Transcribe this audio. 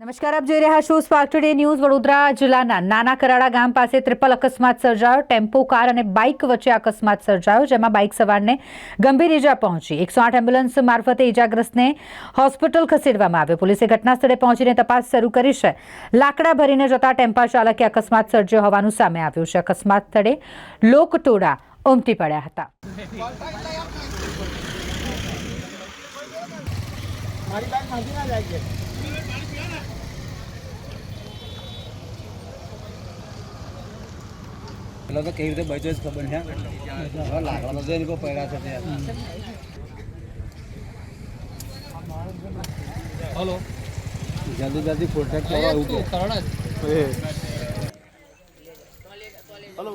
નમસ્કાર, આપ જોઈ રહ્યા છો સ્પાર્ક ટુડે ન્યૂઝ વડોદરા જિલ્લાના નાના કરાડા ગામ પાસે ત્રિપલ અકસ્માત સર્જાયો. ટેમ્પો, કાર અને બાઇક વચ્ચે અકસ્માત સર્જાયો, જેમાં બાઇક સવારને ગંભીર ઈજા પહોંચી. એકસો આઠ એમ્બ્યુલન્સ મારફતે ઈજાગ્રસ્તને હોસ્પિટલ ખસેડવામાં આવ્યો. પોલીસે ઘટનાસ્થળે પહોંચીને તપાસ શરૂ કરી છે. લાકડા ભરીને જતા ટેમ્પા ચાલકે અકસ્માત સર્જ્યો હોવાનું સામે આવ્યું છે. અકસ્માત સ્થળે લોકટોળા ઉમટી પડ્યા હતા. એટલે તો કઈ રીતે બચ્યો જ ખબર છે લાકડા તો એની પડ્યા છે હલો. જલ્દી જલ્દી ફોટા કરવા એવું હલો.